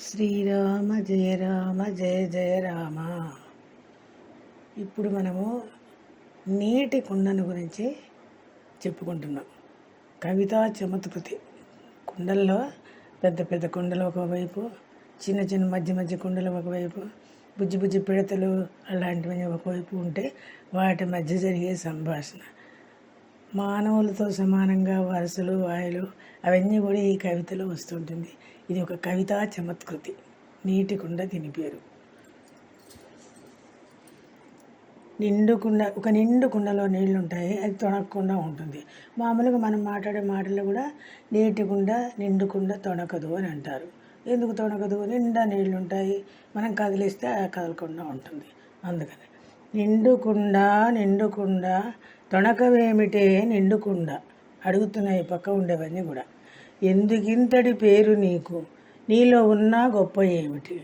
శ్రీరామ జయ రామ జయ జయ రామ. ఇప్పుడు మనము నీటి కుండను గురించి చెప్పుకుంటున్నాం. కవితా చమత్కృతి. కుండల్లో పెద్ద పెద్ద కుండలు ఒకవైపు చిన్న చిన్న మధ్య మధ్య కుండలు ఒకవైపు బుజ్జి బుజ్జి పిడతలు అలాంటివి ఒకవైపు ఉంటే వాటి మధ్య జరిగే సంభాషణ. మానవులతో సమానంగా వరుసలు వాయులు అవన్నీ కూడా ఈ కవితలో వస్తుంటుంది. ఇది ఒక కవితా చమత్కృతి. నీటి కుండ దీని పేరు. నిండుకుండ ఒక నిండు కుండలో నీళ్ళు ఉంటాయి అది తొణకకుండా ఉంటుంది. మామూలుగా మనం మాట్లాడే మాటలు కూడా నీటి కుండ నిండుకుండ తొణకదు అని అంటారు. ఎందుకు తొణకదు నిండా నీళ్ళు ఉంటాయి మనం కదిలిస్తే అది కదలకుండా ఉంటుంది. అందుకని నిండుకుండా నిండుకుండా తొణకవేమిటే నిండుకుండా అడుగుతున్నాయి పక్క ఉండేవన్నీ కూడా. ఎందుకింతటి పేరు నీకు? నీలో ఉన్న గొప్ప ఏమిటి?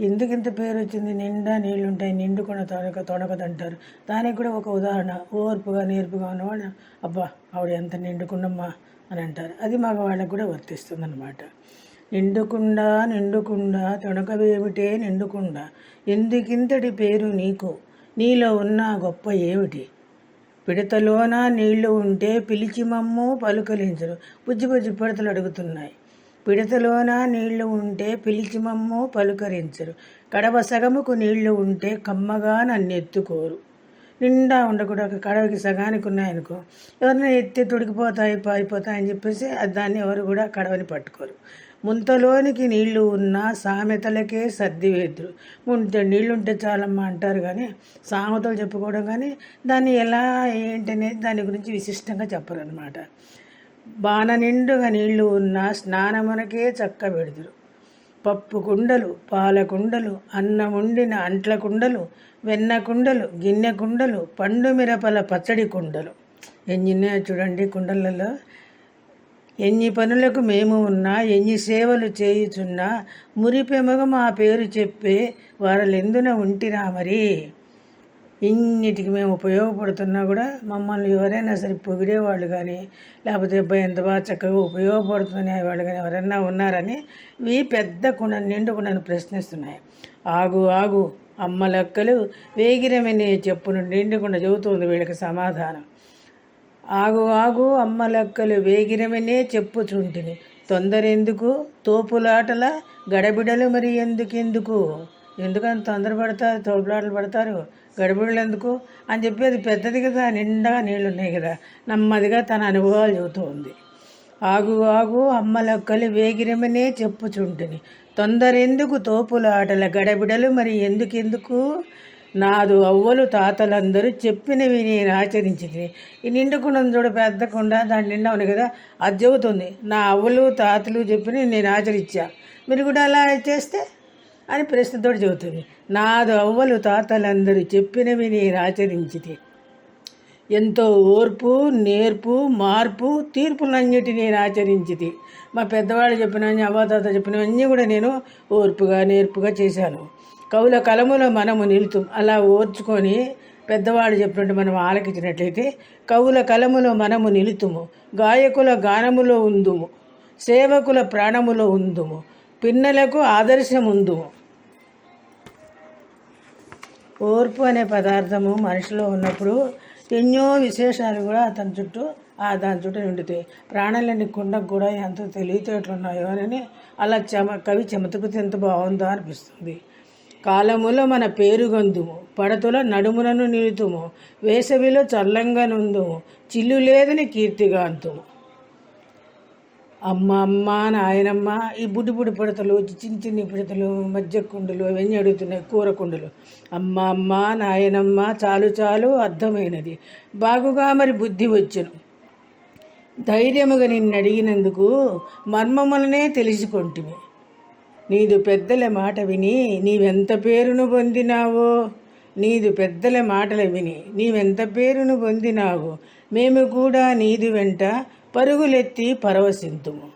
ఎందుకింత పేరు వచ్చింది నిండా నీళ్ళు ఉంటాయి నిండుకున్న తొనక తొనకదంటారు. దానికి కూడా ఒక ఉదాహరణ. ఓర్పుగా నేర్పుగా ఉన్నవాడు అబ్బా ఆవిడ ఎంత నిండుకుండమ్మా అని అంటారు. అది మగవాళ్ళకు కూడా వర్తిస్తుంది అనమాట నిండుకుండా నిండుకుండా తొణకవేమిటే నిండుకుండా? ఎందుకింతటి పేరు నీకు? నీలో ఉన్న గొప్ప ఏమిటి? పిడతలోన నీళ్ళు ఉంటే పిలిచి మమ్ము పలుకలించరు బుజ్జి బుజ్జి పిడతలు అడుగుతున్నాయి. పిడతలోన నీళ్ళు ఉంటే పిలిచి మమ్ము పలుకరించరు. కడవ సగముకు నీళ్ళు ఉంటే కమ్మగా నన్ను ఎత్తుకోరు నిండా ఉండకూడదు. కడవకి సగానికి ఉన్నాయనుకో. ఎవరైనా ఎత్తి తొడిగిపోతాయి పారిపోతాయని చెప్పేసి దాన్ని ఎవరు కూడా కడవని పట్టుకోరు. ముంతలోనికి నీళ్ళు ఉన్నా సామెతలకే సర్ది వేతురు ఉంటే నీళ్ళు ఉంటే చాలమ్మా అంటారు కానీ సామెతలు చెప్పుకోవడం కానీ దాన్ని ఎలా ఏంటనేది దాని గురించి విశిష్టంగా చెప్పరు అనమాట బాణ నిండుగా నీళ్ళు ఉన్నా స్నానమునకే చక్క పెడుతురు. పప్పు కుండలు పాల కుండలు అన్నం వండిన అంట్ల కుండలు వెన్న కుండలు గిన్నె కుండలు పండు మిరపల పచ్చడి కుండలు. ఎన్ని చూడండి కుండలలో. ఎన్ని పనులకు మేము ఉన్నా ఎన్ని సేవలు చేయుచున్నా మురిపెమగ మా పేరు చెప్పే వారలెందున ఉంటిరా మరి? ఇన్నిటికి మేము ఉపయోగపడుతున్నా కూడా మమ్మల్ని ఎవరైనా సరే పొగిడేవాళ్ళు కానీ లేకపోతే అబ్బాయి ఎంత బాగా చక్కగా ఉపయోగపడుతున్న వాళ్ళు కానీ ఎవరైనా ఉన్నారని ఈ పెద్ద కుండ నిండు నన్ను ప్రశ్నిస్తున్నాయి. ఆగు ఆగు అమ్మ లెక్కలు వేగిరమని చెప్పును నిండుకుండా చెబుతుంది వీళ్ళకి సమాధానం. ఆగు ఆగు అమ్మ లెక్కలు వేగిరమనే చెప్పుచుంటిని. తొందరెందుకు? తోపులాటల గడబిడలు మరి ఎందుకెందుకు? ఎందుకని తొందరపడతారు తోపులాటలు పడతారు? గడబిడలు ఎందుకు అని చెప్పి అది పెద్దది కదా నిండగా నీళ్ళు ఉన్నాయి కదా. నెమ్మదిగా తన అనుభవాలు చెబుతూ ఉంది. ఆగు ఆగు అమ్మ లెక్కలు వేగిరమనే చెప్పుచుంటిని. తొందరెందుకు తోపులాటల గడబిడలు మరి ఎందుకెందుకు? నాదు అవ్వలు తాతలందరూ చెప్పినవి నేను ఆచరించింది. ఈ నిండుకుండా చూడ పెద్ద కుండ దాని నిండా ఉంది కదా అది చెబుతుంది. నా అవ్వలు తాతలు చెప్పినవి నేను ఆచరించా. మీరు కూడా అలా చేస్తే? అని ప్రశ్నతో చెబుతుంది. నాదు అవ్వలు తాతలందరూ చెప్పినవి నేను ఆచరించింది ఎంతో ఓర్పు నేర్పు మార్పు తీర్పులన్నిటి నేను ఆచరించింది మా పెద్దవాళ్ళు చెప్పినవన్నీ అవ్వాతాత చెప్పినవన్నీ కూడా నేను ఓర్పుగా నేర్పుగా చేశాను. కవుల కలములో మనము నిలుతాం. అలా ఓర్చుకొని పెద్దవాళ్ళు చెప్పినట్టు మనం ఆలకించినట్లయితే కవుల కలములో మనము నిలుతుము. గాయకుల గానములో ఉందుము. సేవకుల ప్రాణములో ఉందుము. పిన్నలకు ఆదర్శం ఉందుము. ఓర్పు అనే పదార్థము మనిషిలో ఉన్నప్పుడు ఎన్నో విశేషాలు కూడా అతని చుట్టూ ఆ దాని చుట్టూ నిండుతాయి. ప్రాణాలని కుండకు కూడా ఎంత తెలివితేటలు ఉన్నాయో అని అలా చెమ కవి చెమతకు ఎంత బాగుందో అనిపిస్తుంది. కాలములో మన పేరుగొందుము పడతుల నడుములను నిలుతుము వేసవిలో చల్లంగా నుందుము చిల్లు లేదని కీర్తిగాంతుము. అమ్మ అమ్మ నాయనమ్మ ఈ బుడ్డి బుడి పిడతలు చిన్ని చిన్ని పిడతలు మధ్య కుండలు అవన్నీ అడుగుతున్నాయి కూర కుండలు. అమ్మ అమ్మ నాయనమ్మ చాలు చాలు అర్థమైనది. బాగుగా మరి బుద్ధి వచ్చును. ధైర్యముగా నిన్ను అడిగినందుకు మర్మములనే తెలిసికొంటివి. నీదు పెద్దల మాట విని నీవెంత పేరును పొందినావో? నీదు పెద్దల మాటలు విని నీవెంత పేరును పొందినావో? మేము కూడా నీది వెంట పరుగులెత్తి పరవశింతుము.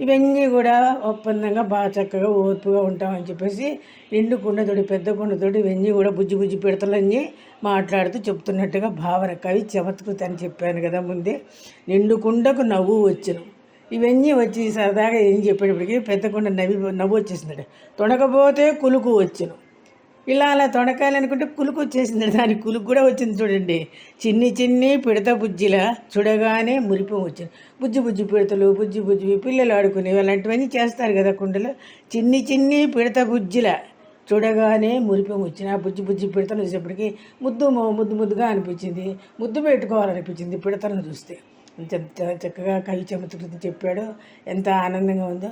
ఇవన్నీ కూడా ఒప్పందంగా బాగా చక్కగా ఓర్పుగా ఉంటామని చెప్పేసి నిండు కుండతోటి పెద్ద కుండతోటి ఇవన్నీ కూడా బుజ్జి బుజ్జి పిడతలన్నీ మాట్లాడుతూ చెప్తున్నట్టుగా భావన కవి చమత్కృతి అని చెప్పాను కదా ముందే. నిండు కుండకు నవ్వు వచ్చును. ఇవన్నీ వచ్చి సరదాగా ఏం చెప్పేటప్పటికి పెద్దకుండా నవ్వి నవ్వు వచ్చేసిందట. తొడకపోతే కులుకు వచ్చును. ఇలా అలా తొడకాలనుకుంటే కులుకు వచ్చేసింది దాని కులుకు కూడా వచ్చింది చూడండి. చిన్ని చిన్ని పిడత బుజ్జిలా చూడగానే మురిపం వచ్చింది. బుజ్జి బుజ్జి పిడతలు బుజ్జి బుజ్జి పిల్లలు ఆడుకునేవి అలాంటివన్నీ చేస్తారు కదా కుండలు. చిన్ని చిన్ని పిడత బుజ్జిలా చూడగానే మురిపం వచ్చిన ఆ బుజ్జి బుజ్జి పిడతలు చూసేప్పటికీ ముద్దు ముద్దు ముద్దుగా అనిపించింది. ముద్దు పెట్టుకోవాలనిపించింది పిడతలను చూస్తే. ఎంత చ- చక్కగా కవి చెమతుడు చెప్పాడు. ఎంత ఆనందంగా ఉందో.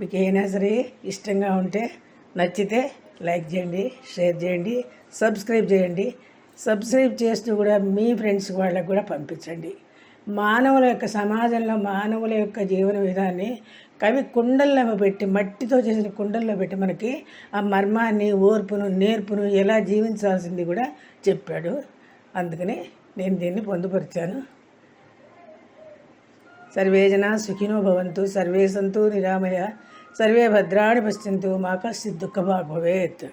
మీకు ఏమైనా సరే ఇష్టంగా ఉంటే నచ్చితే లైక్ చేయండి షేర్ చేయండి సబ్స్క్రైబ్ చేయండి. సబ్స్క్రైబ్ చేస్తూ కూడా మీ ఫ్రెండ్స్ వాళ్ళకు కూడా పంపించండి. మానవుల యొక్క సమాజంలో మానవుల యొక్క జీవన విధాన్ని కవి కుండల్లో పెట్టి మట్టితో చేసిన కుండల్లో పెట్టి మనకి ఆ మర్మాన్ని ఓర్పును నేర్పును ఎలా జీవించాల్సింది కూడా చెప్పాడు. అందుకని నేను దీన్ని పొందుపరిచాను. సర్వేజన సుఖినో భవంతు సర్వే సంతు నిరామయ. సర్వే భద్రాణి పశ్యంతు మాక దుఃఖభాగ్ భవేత్